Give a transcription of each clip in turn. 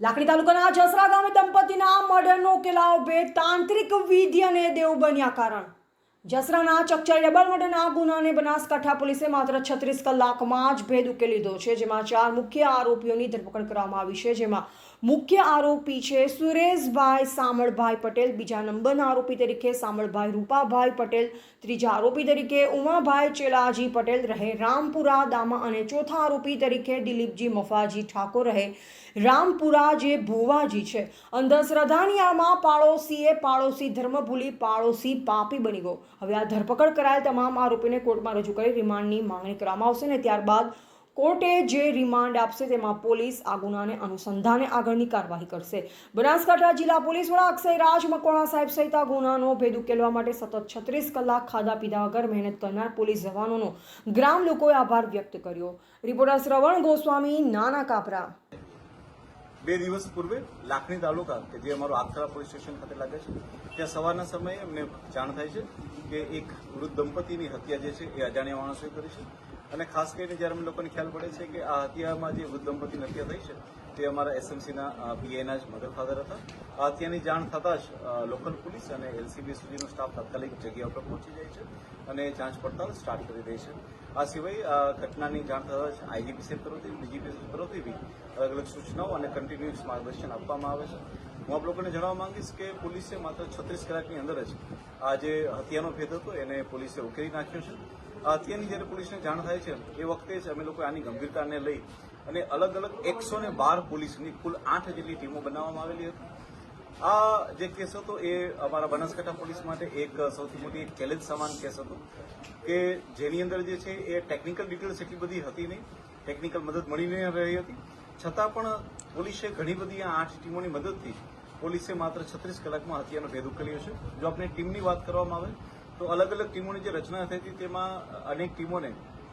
લાકડી તાલુકાના જસરા ગામે દંપતીના મર્ડરનો ઉકેલાવ બે તાંત્રિક વિધિ અને દેવ બન્યા કારણ. જસરાના ચકચાઈ ડબલ મર્ડરના ગુનાને બનાસકાંઠા પોલીસે માત્ર છત્રીસ કલાકમાં જ ભેદ ઉકેલી લીધો છે. જેમાં ચાર મુખ્ય આરોપીઓની ધરપકડ કરવામાં આવી છે. જેમાં મુખ્ય આરોપી છે સુરેશભાઈ સામળભાઈ પટેલ, બીજા નંબરના આરોપી તરીકે સામળભાઈ રૂપાભાઈ પટેલ, ત્રીજા આરોપી તરીકે ઉમાભાઈ ચેલાજી પટેલ રહે રામપુરા દામા અને ચોથા આરોપી તરીકે દિલીપજી મફાજી ઠાકોર રહે રામપુરા જે ભુવાજી છે. અંધશ્રદ્ધાની આમાં પાડોશીએ પાડોશી ધર્મ ભૂલી પાડોશી પાપી બની ગયો. હવે આ ધરપકડ કરાયેલ તમામ આરોપીને કોર્ટમાં રજૂ કરી રિમાન્ડની માંગણી કરવામાં આવશે અને ત્યારબાદ કોર્ટે જે રિમાન્ડ આપશે તેમાં પોલીસ આ ગુનાને અનુસંધાને આગળની કાર્યવાહી કરશે. બનાસકાંઠા જિલ્લા પોલીસ વડા અક્ષય રાજ, મકવાણા સાહેબ સહિત આ ગુનાનો ભેદ ઉકેલવા માટે સતત છત્રીસ કલાક ખાધા પીધા વગર મહેનત કરનાર પોલીસ જવાનોનો ગ્રામ લોકોએ આભાર વ્યક્ત કર્યો. રિપોર્ટર શ્રવણ ગોસ્વામી, નાના કાપરા. બે દિવસ પૂર્વે લાખણી તાલુકા કે જે અમારું આખરા પોલીસ સ્ટેશન ખાતે લાગે છે, ત્યાં સવારના સમયે અમને જાણ થાય છે કે એક વૃદ્ધ દંપતીની હત્યા જે છે એ અજાણ્યા માણસોએ કરી છે. અને ખાસ કરીને જ્યારે અમને લોકોને ખ્યાલ પડે છે કે આ હત્યામાં જે વૃદ્ધ દંપતીની હત્યા થઈ છે તે અમારા એસએમસીના પીઆઈના જ મધર ફાધર હતા. ત્યાંની જાણ થતાં જ લોકલ પોલીસ અને એલસીબી સુધીનો સ્ટાફ તાત્કાલિક જગ્યા ઉપર પહોંચી જાય છે અને જાંચ પડતાલ સ્ટાર્ટ કરી દે છે. આ સિવાય ઘટનાની જાણ થતાં જ આઈજીપી સાહેબ તરફથી ડીજીપી તરફથી બી અલગ અલગ સૂચનાઓ અને કન્ટિન્યુઅસ માર્ગદર્શન આપવામાં આવે છે. હું આપ લોકોને જણાવવા માંગીશ કે પોલીસે માત્ર છત્રીસ કલાકની અંદર જ આ જે હત્યાનો ભેદ હતો એને પોલીસે ઉકેલી નાખ્યો છે. હત્યાની જ્યારે પોલીસને જાણ થાય છે, એ વખતે જ અમે લોકો આની ગંભીરતાને લઈ અને અલગ અલગ એકસો ને બાર પોલીસની કુલ આઠ જેટલી ટીમો બનાવવામાં આવેલી હતી. આ જે કેસ હતો એ અમારા બનાસકાંઠા પોલીસ માટે એક સૌથી મોટી એક ચેલેન્જ સમાન કેસ હતો કે જેની અંદર જે છે એ ટેકનિકલ ડિટેલ્સ એટલી બધી હતી નહીં ટેકનિકલ મદદ મળી નહીં રહી હતી. છતાં પણ પોલીસે ઘણી બધી આ આઠ ટીમોની મદદથી પોલીસે માત્ર છત્રીસ કલાકમાં હત્યાનો ભેદ ઉકેલ્યો છે. જો આપણે ટીમની વાત કરવામાં આવે તો અલગ અલગ ટીમોની જે રચના થઈ હતી તેમાં અનેક ટીમોને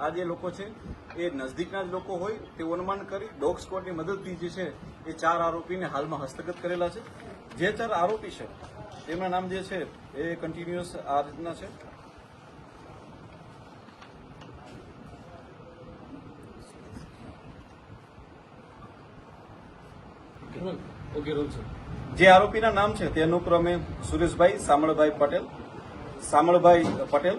આ જે લોકો છે એ નજદીકના જ લોકો હોય તે અનુમાન કરી ડોગ સ્ક્વોડની મદદથી જે છે એ ચાર આરોપીને હાલમાં હસ્તગત કરેલા છે. જે ચાર આરોપી છે તેમના નામ જે છે એ કન્ટિન્યુઅસ આ રીતના છે. જે આરોપીના નામ છે તે અનુક્રમે સુરેશભાઈ સામળભાઈ પટેલ સામળભાઈ પટેલ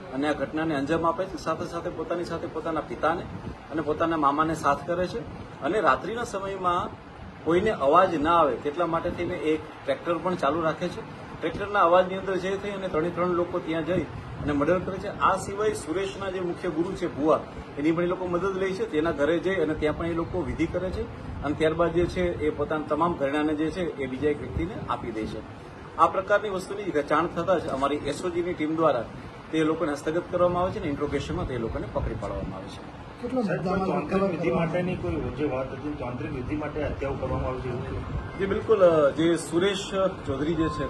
અને આ ઘટનાને અંજામ આપે છે. સાથે સાથે પોતાની સાથે પોતાના પિતાને અને પોતાના મામાને સાથ કરે છે. અને રાત્રિના સમયમાં કોઈને અવાજ ના આવે તેટલા માટે થઈને એક ટ્રેક્ટર પણ ચાલુ રાખે છે. ટ્રેક્ટરના અવાજની અંદર જે થઈ અને ત્રણે ત્રણ લોકો ત્યાં જઈ અને મર્ડર કરે છે. આ સિવાય સુરેશના જે મુખ્ય ગુરુ છે, ભુવા, એની પણ એ લોકો મદદ લે છે. તેના ઘરે જઈ અને ત્યાં પણ એ લોકો વિધિ કરે છે. અને ત્યારબાદ જે છે એ પોતાના તમામ ઘરેણાને જે છે એ બીજા એક વ્યક્તિને આપી દે છે. આ પ્રકારની વસ્તુની જાણ થતાં જ અમારી એસઓજીની ટીમ દ્વારા તે લોકોને હસ્તગત કરવામાં આવે છે અને ઇન્ટ્રોગેશનમાં તે લોકોને પકડી પાડવામાં આવે છે. માટેની કોઈ જે વાત હતી તાંત્રિક વિધિ માટે હત્યાઓ કરવામાં આવી છે જે બિલકુલ જે સુરેશ ચૌધરી જે છે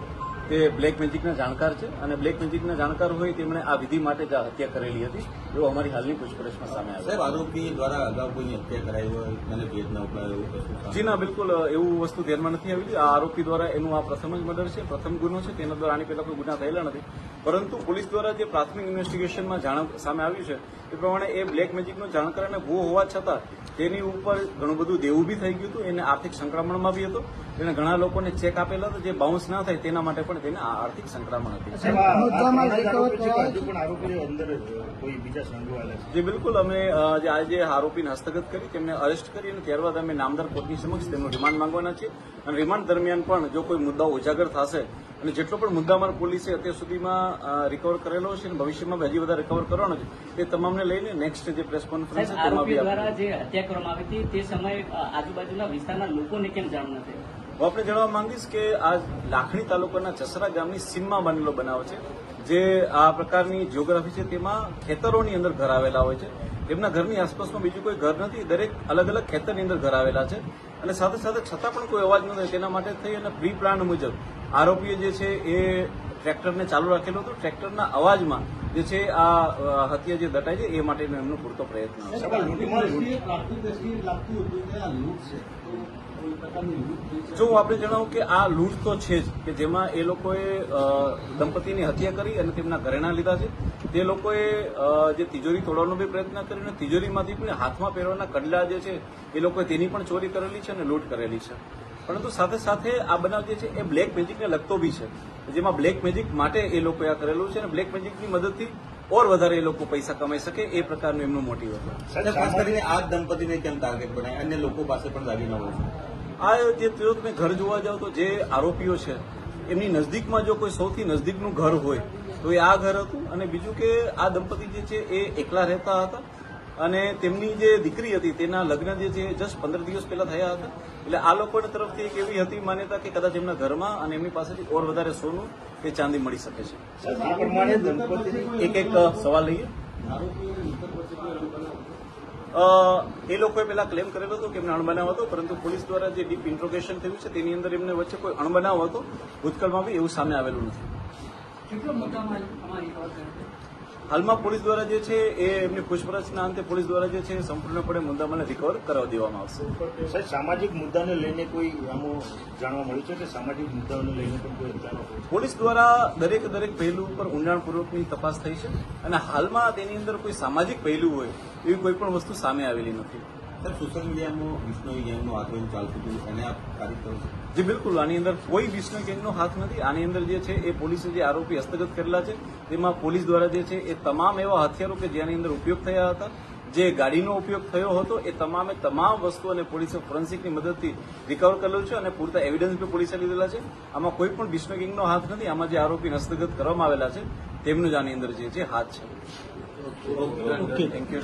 તે બ્લેક મેજિકના જાણકાર છે અને બ્લેક મેજિકના જાણકાર હોય તેમણે આ વિધિ માટે જ આ હત્યા કરેલી હતી. એવું અમારી હાલની પૂછપરછમાં સામે આવ્યું સાહેબ આરોપી દ્વારા અગાઉ કોઈની હત્યા કરાઈ હોય અને ભેદ ન ઉપાયો એવું કશું જી ના બિલકુલ એવું વસ્તુ ધ્યાનમાં નથી આવી આ આરોપી દ્વારા એનું આ પ્રથમ જ મર્ડર છે પ્રથમ ગુનો છે તેના દ્વારા આની પહેલા કોઈ ગુના થયેલા નથી પરંતુ પોલીસ દ્વારા જે પ્રાથમિક ઇન્વેસ્ટિગેશનમાં જાણ સામે આવ્યું છે એ પ્રમાણે એ બ્લેક મેજિકનો જાણકાર અને ભૂ હોવા છતાં તેની ઉપર ઘણું બધું દેવું બી થઈ ગયું હતું એને આર્થિક સંક્રમણમાં બી હતો તેને ઘણા લોકોને ચેક આપેલા હતા જે બાઉન્સ ના થાય તેના માટે પણ તેને આર્થિક સંક્રમણ હતી જ છે. સંડોવાયેલા બિલકુલ. અમે જે આજે આરોપીને હસ્તગત કરી તેમને અરેસ્ટ કરી અને ત્યારબાદ અમે નામદાર કોર્ટની સમક્ષ તેમનું રિમાન્ડ માંગવાના છીએ. અને રિમાન્ડ દરમિયાન પણ જો કોઈ મુદ્દાઓ ઉજાગર થશે અને જેટલો પણ મુદ્દામાલ પોલીસે અત્યાર સુધીમાં રિકવર કરેલો છે અને ભવિષ્યમાં બી હજી વધારે રિકવર કરવાનો છે તે તમામને લઈને નેક્સ્ટ જે પ્રેસ કોન્ફરન્સ છે તેમાં દ્વારા જે હત્યા કરવામાં આવી હતી તે સમયે આજુબાજુના વિસ્તારના લોકોને કેમ જાણ નથી હું આપણે જણાવવા માંગીશ કે આ લાખણી તાલુકાના ચસરા ગામની સીમમાં બનેલો બનાવ છે. જે આ પ્રકારની જીઓગ્રાફી છે તેમાં ખેતરોની અંદર ઘર આવેલા હોય છે. એમના ઘરની આસપાસમાં બીજું કોઈ ઘર નથી. દરેક અલગ અલગ ખેતરની અંદર ઘર આવેલા છે. અને સાથે સાથે છતાં પણ કોઈ અવાજ ન થાય. તેના માટે થઈ અને પ્રી પ્લાન મુજબ આરોપીએ જે છે એ ટ્રેક્ટરને ચાલુ રાખેલું હતું. ટ્રેક્ટરના અવાજમાં જે છે આ હત્યા જે દટાય છે એ માટેનો એમનો પૂરતો પ્રયત્ન જો હું આપણે જણાવું કે આ લૂંટ તો છે જ કે જેમાં એ લોકોએ દંપતીની હત્યા કરી અને તેમના ઘરેણા લીધા છે. તે લોકોએ જે તિજોરી તોડવાનો બી પ્રયત્ન કર્યો અને તિજોરીમાંથી પણ હાથમાં પહેરવાના કડલા જે છે એ લોકોએ તેની પણ ચોરી કરેલી છે અને લૂંટ કરેલી છે. પરંતુ સાથે સાથે આ બનાવ જે છે એ બ્લેક મેજિકને લગતો બી છે. જેમાં બ્લેક મેજિક માટે એ લોકોએ આ કરેલું છે અને બ્લેક મેજિકની મદદથી ઓર વધારે એ લોકો પૈસા કમાઈ શકે એ પ્રકારનું એમનું મોટિવ હતું. ખાસ કરીને આ દંપતીને કેમ ટાર્ગેટ બનાય? અન્ય લોકો પાસે પણ દાગીના હોય આ જે જો તમે ઘર જોવા જાઓ તો જે આરોપીઓ છે એમની નજદીકમાં જો કોઈ સૌથી નજદીકનું ઘર હોય તો એ આ ઘર હતું અને બીજું કે આ દંપતી જે છે એ એકલા રહેતા હતા અને તેમની જે દીકરી હતી તેના લગ્ન જે છે જસ્ટ પંદર દિવસ પહેલા થયા હતા. એટલે આ લોકોની તરફથી એક એવી હતી માન્યતા કે કદાચ એમના ઘરમાં અને એમની પાસેથી ઓર વધારે સોનું કે ચાંદી મળી શકે છે. એક એક સવાલ લઈએ. એ લોકોએ પેલા ક્લેમ કરેલો હતો કે એમને અણબનાવ હતો પરંતુ પોલીસ દ્વારા જે ડીપ ઇન્ટ્રોગેશન થયું છે તેની અંદર એમને વચ્ચે કોઈ અણબનાવ હતો. ભૂતકાળમાં બી એવું સામે આવેલું નથી. હાલમાં પોલીસ દ્વારા જે છે એ એમની પૂછપરછના અંતે પોલીસ દ્વારા જે છે સંપૂર્ણપણે મુદ્દામાલને રિકવર કરાવી દેવામાં આવશે. સાહેબ સામાજિક મુદ્દાને લઈને કોઈ આમાં જાણવા મળ્યું છે કે સામાજિક મુદ્દાઓને લઈને પણ કોઈ જાણવા પોલીસ દ્વારા દરેક દરેક પહેલું ઉપર ઊંડાણપૂર્વકની તપાસ થઈ છે અને હાલમાં તેની અંદર કોઈ સામાજિક પહેલું હોય એવી કોઈ પણ વસ્તુ સામે આવેલી નથી. સર સોશિયલ મીડિયામાં વિષ્ણુ ગેંગનું આક્રમણ ચાલતું હતું એને આપ કાર્ય કરો છો? જી બિલકુલ. આની અંદર કોઈ વિષ્ણુ ગેંગનો હાથ નથી. આની અંદર જે છે એ પોલીસે જે આરોપી હસ્તગત કરેલા છે તેમાં પોલીસ દ્વારા જે છે એ તમામ એવા હથિયારો કે જેની અંદર ઉપયોગ થયા હતા જે ગાડીનો ઉપયોગ થયો હતો એ તમામે તમામ વસ્તુ અને પોલીસે ફોરેન્સિકની મદદથી રિકવર કરેલું છે અને પૂરતા એવિડન્સ બી પોલીસે લીધેલા છે. આમાં કોઈ પણ વિષ્ણુ ગેંગનો હાથ નથી. આમાં જે આરોપી હસ્તગત કરવામાં આવેલા છે તેમનું જ આની અંદર જે છે હાથ છે. Okay thank you